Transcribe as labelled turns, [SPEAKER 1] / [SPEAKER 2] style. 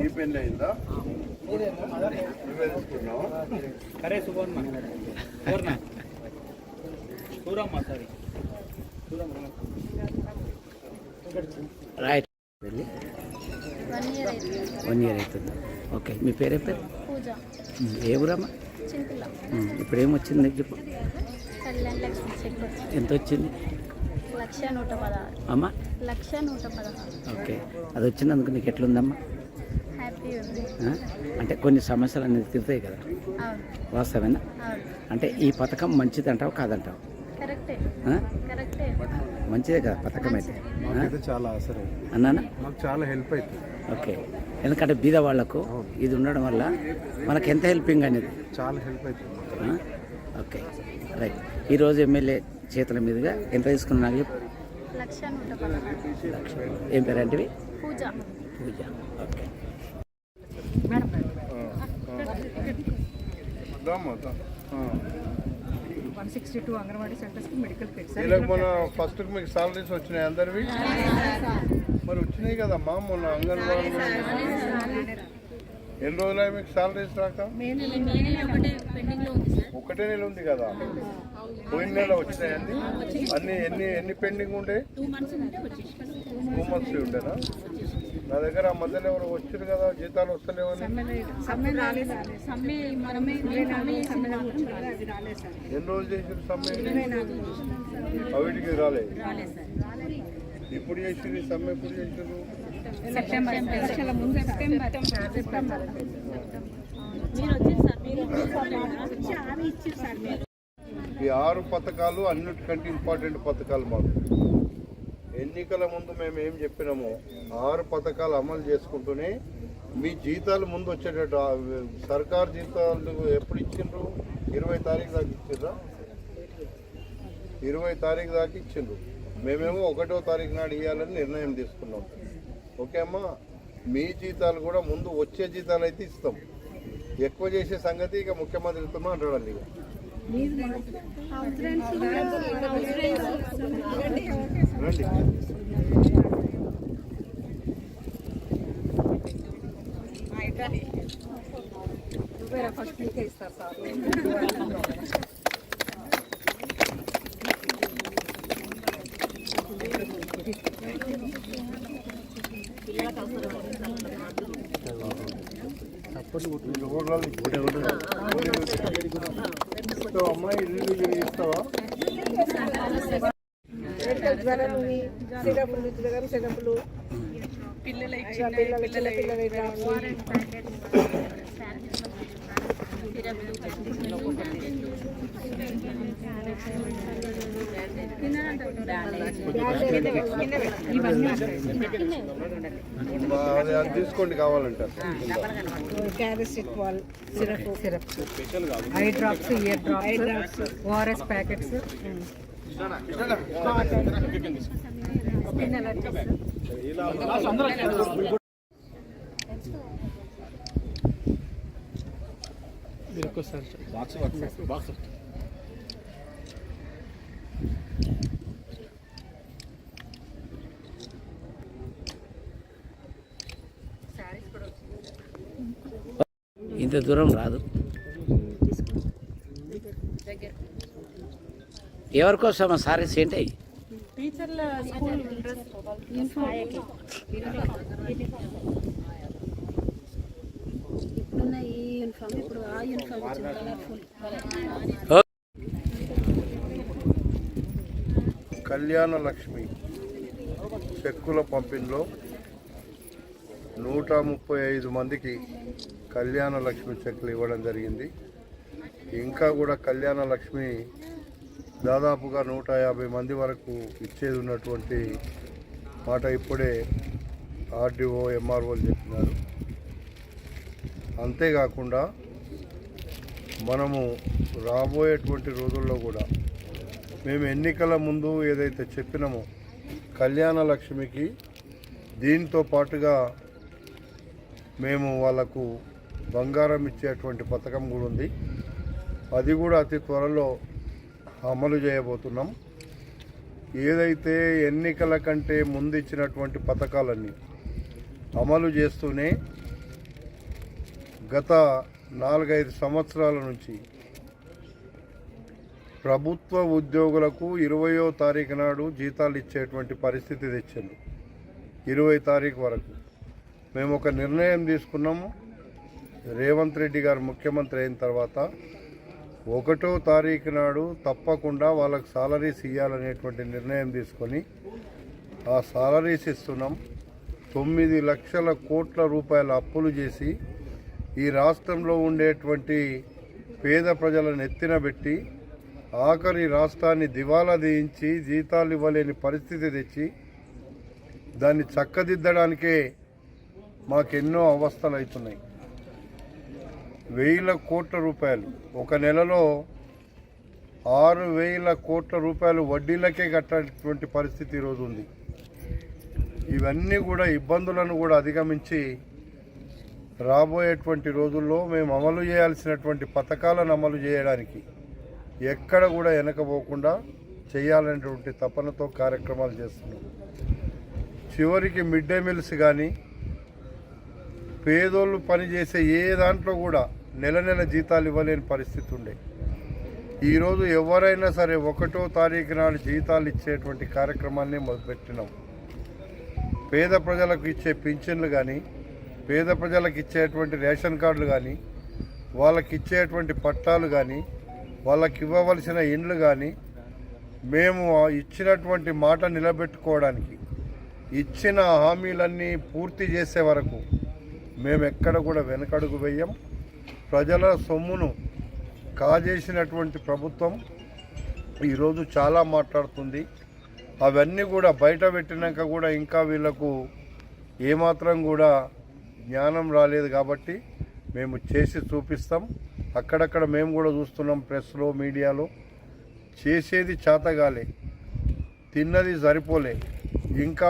[SPEAKER 1] నీ పెళ్ళి అయిందా? నువ్వే తీసుకున్నావా
[SPEAKER 2] కరే సువర్ణ. సువర్ణ. సూరమ్మ సారీ.
[SPEAKER 3] రైట్ వెళ్ళి.
[SPEAKER 4] వన్ ఇయర్ అయితే.
[SPEAKER 3] వన్ ఇయర్ అవుతుంది. ఓకే మీ పేరే పేరు? ఏ ఊరమ్మా? ఇప్పుడు ఏమొచ్చింది? చెప్పు ఎంత వచ్చింది
[SPEAKER 4] లక్ష నూట పదహారు.
[SPEAKER 3] అమ్మా?
[SPEAKER 4] లక్ష నూట పదహారు.
[SPEAKER 3] ఓకే. అది వచ్చినందుకు నీకు ఎట్లుందమ్మా?
[SPEAKER 4] హ్యాపీ ఉంది.
[SPEAKER 3] ఆ? అంటే కొన్ని సమస్యలు అనేది తిరుగుతాయి కదా.
[SPEAKER 4] అవును.
[SPEAKER 3] వాస్తవేనా?
[SPEAKER 4] అవును.
[SPEAKER 3] అంటే ఈ పథకం మంచిది అంటావు కాదంటావు మంచిదే కదా పథకం అయితే.
[SPEAKER 1] చాలా అవసరం.
[SPEAKER 3] అన్నానా?
[SPEAKER 1] మాకు చాలా హెల్ప్ అవుతుంది
[SPEAKER 3] ఓకే. ఎందుకంటే బీద వాళ్ళకు ఇది ఉండడం వల్ల మనకు ఎంత హెల్పింగ్ అనేది?
[SPEAKER 1] చాలా హెల్ప్ అవుతుంది?
[SPEAKER 3] ఓకే. రైట్. ఈరోజు ఎమ్మెల్యే చేతుల మీదుగా ఎంత తీసుకున్నా నాకు చెప్పు
[SPEAKER 4] లక్ష నూట పదహారు.
[SPEAKER 3] లక్ష ఏం పేరు అంటే
[SPEAKER 4] Pooja.
[SPEAKER 3] Pooja okay.
[SPEAKER 5] One sixty two anganwadi సెంటర్స్కి medical kits
[SPEAKER 1] వీళ్ళకి ఫస్ట్ మీకు సాలరీస్ వచ్చినాయి అందరివి? మరి వచ్చినాయి కదమ్మా మొన్న అంగన్వాడీ ఎన్ని రోజులు మీకు సాలరీస్ రాక ఒకటే నెల ఉంది కదా? పోయిన నెల వచ్చినాయండి. అన్ని ఎన్ని ఎన్ని పెండింగ్ ఉండే? టూ మంత్స్ ఉండేనా? నా దగ్గర ఆ మధ్యలో ఎవరు వచ్చారు కదా జీతాలు వస్తలేవని? ఎన్ని రోజులు చేసారు సమ్మె? అవిటికి రాలేదు ఇప్పుడు చేసిరు ఈ సమ్మె ఎప్పుడు చేసారు
[SPEAKER 5] సెప్టెంబర్ ఎలక్షన్ల ముందు సెప్టెంబర్ సెప్టెంబర్
[SPEAKER 1] ఈ ఆరు పథకాలు అన్నిటికంటే ఇంపార్టెంట్ పథకాలు మాకు. ఎన్నికల ముందు మేము ఏం చెప్పినామో ఆరు పథకాలు అమలు చేసుకుంటూనే మీ జీతాలు ముందు వచ్చేటట్టు సర్కార్ జీతాలు ఎప్పుడు ఇచ్చిండ్రు? ఇరవై తారీఖు దాకా ఇచ్చిండ్రా? ఇరవై తారీఖు దాకా ఇచ్చిండ్రు. మేమేమో ఒకటో తారీఖు నాడు ఇవ్వాలని నిర్ణయం తీసుకున్నాం. ఓకే అమ్మా. మీ జీతాలు కూడా ముందు వచ్చే జీతాలు అయితే ఇస్తాం. ఎక్కువ చేసే సంగతి ఇక ముఖ్యమంత్రితో మాట్లాడాలి ఇక. రండి.
[SPEAKER 5] ఫస్ట్ ఇస్తారు సార్
[SPEAKER 1] అమ్మాయి ఇల్లు ఇస్తావా
[SPEAKER 5] జ్వరం సిరపులు జ్వరం సిరపులు పిల్లల పిల్లల పిల్లల పిల్లల
[SPEAKER 1] తీసుకోండి కావాలంటారు
[SPEAKER 5] క్యారెసిట్ wall syrup. Syrup eye drops ear drops ORS packets skin allergies
[SPEAKER 3] ఇంత దూరం రాదు. ఎవరి కోసం సారీస్ ఏంటి
[SPEAKER 1] కళ్యాణ లక్ష్మి చెక్కుల పంపిణీలో నూట ముప్పై ఐదు మందికి కళ్యాణ లక్ష్మి చెక్కులు ఇవ్వడం జరిగింది. ఇంకా కూడా కళ్యాణ లక్ష్మి దాదాపుగా నూట యాభై మంది వరకు ఇచ్చేది ఉన్నటువంటి మాట ఇప్పుడే ఆర్డీఓ ఎంఆర్ఓలు చెప్పినారు. అంతేకాకుండా మనము రాబోయేటువంటి రోజుల్లో కూడా మేము ఎన్నికల ముందు ఏదైతే చెప్పినామో కళ్యాణ లక్ష్మికి దీంతో పాటుగా మేము వాళ్ళకు బంగారం ఇచ్చేటువంటి పథకం కూడా ఉంది. అది కూడా అతి త్వరలో అమలు చేయబోతున్నాం. ఏదైతే ఎన్నికల కంటే ముందు ఇచ్చినటువంటి పథకాలన్నీ అమలు చేస్తూనే గత నాలుగైదు సంవత్సరాల నుంచి ప్రభుత్వ ఉద్యోగులకు ఇరవయో తారీఖు నాడు జీతాలు ఇచ్చేటువంటి పరిస్థితి తెచ్చింది. ఇరవై తారీఖు వరకు. మేము ఒక నిర్ణయం తీసుకున్నాము. రేవంత్ రెడ్డి గారు ముఖ్యమంత్రి అయిన తర్వాత ఒకటో తారీఖు నాడు తప్పకుండా వాళ్ళకి సాలరీస్ ఇవ్వాలనేటువంటి నిర్ణయం తీసుకొని ఆ సాలరీస్ ఇస్తున్నాం. తొమ్మిది లక్షల కోట్ల రూపాయల అప్పులు చేసి ఈ రాష్ట్రంలో ఉండేటువంటి పేద ప్రజలను ఎత్తిన పెట్టి ఆఖరి రాష్ట్రాన్ని దివాలా తీయించి జీతాలు ఇవ్వలేని పరిస్థితి తెచ్చి దాన్ని చక్కదిద్దడానికే మాకెన్నో అవస్థలు అవుతున్నాయి వేల కోట్ల రూపాయలు. ఒక నెలలో ఆరు వేల కోట్ల రూపాయలు వడ్డీలకే కట్టేటువంటి పరిస్థితి ఈరోజు ఉంది. ఇవన్నీ కూడా ఇబ్బందులను కూడా అధిగమించి రాబోయేటువంటి రోజుల్లో మేము అమలు చేయాల్సినటువంటి పథకాలను అమలు చేయడానికి ఎక్కడ కూడా వెనకపోకుండా చేయాలనేటువంటి తపనతో కార్యక్రమాలు చేస్తున్నాం. చివరికి మిడ్ డే మీల్స్ కానీ పేదోళ్ళు పనిచేసే ఏ దాంట్లో కూడా నెల నెల జీతాలు ఇవ్వలేని పరిస్థితి ఉండే. ఈరోజు ఎవరైనా సరే ఒకటో తారీఖు నాడు జీతాలు ఇచ్చేటువంటి కార్యక్రమాన్ని మొదలుపెట్టినాం. పేద ప్రజలకు ఇచ్చే పింఛన్లు కానీ పేద ప్రజలకు ఇచ్చేటువంటి రేషన్ కార్డులు కానీ వాళ్ళకి ఇచ్చేటువంటి పట్టాలు కానీ వాళ్ళకి ఇవ్వవలసిన ఇండ్లు కానీ మేము ఇచ్చినటువంటి మాట నిలబెట్టుకోవడానికి ఇచ్చిన హామీలన్నీ పూర్తి చేసే వరకు మేము ఎక్కడ కూడా వెనకడుగు వేయం. ప్రజల సొమ్మును కాజేసినటువంటి ప్రభుత్వం ఈరోజు చాలా మాట్లాడుతుంది. అవన్నీ కూడా బయట పెట్టినాక కూడా ఇంకా వీళ్ళకు ఏమాత్రం కూడా జ్ఞానం రాలేదు కాబట్టి మేము చేసి చూపిస్తాం. అక్కడక్కడ మేము కూడా చూస్తున్నాం ప్రెస్లో మీడియాలో. చేసేది చేతగాలే తిన్నది సరిపోలే. ఇంకా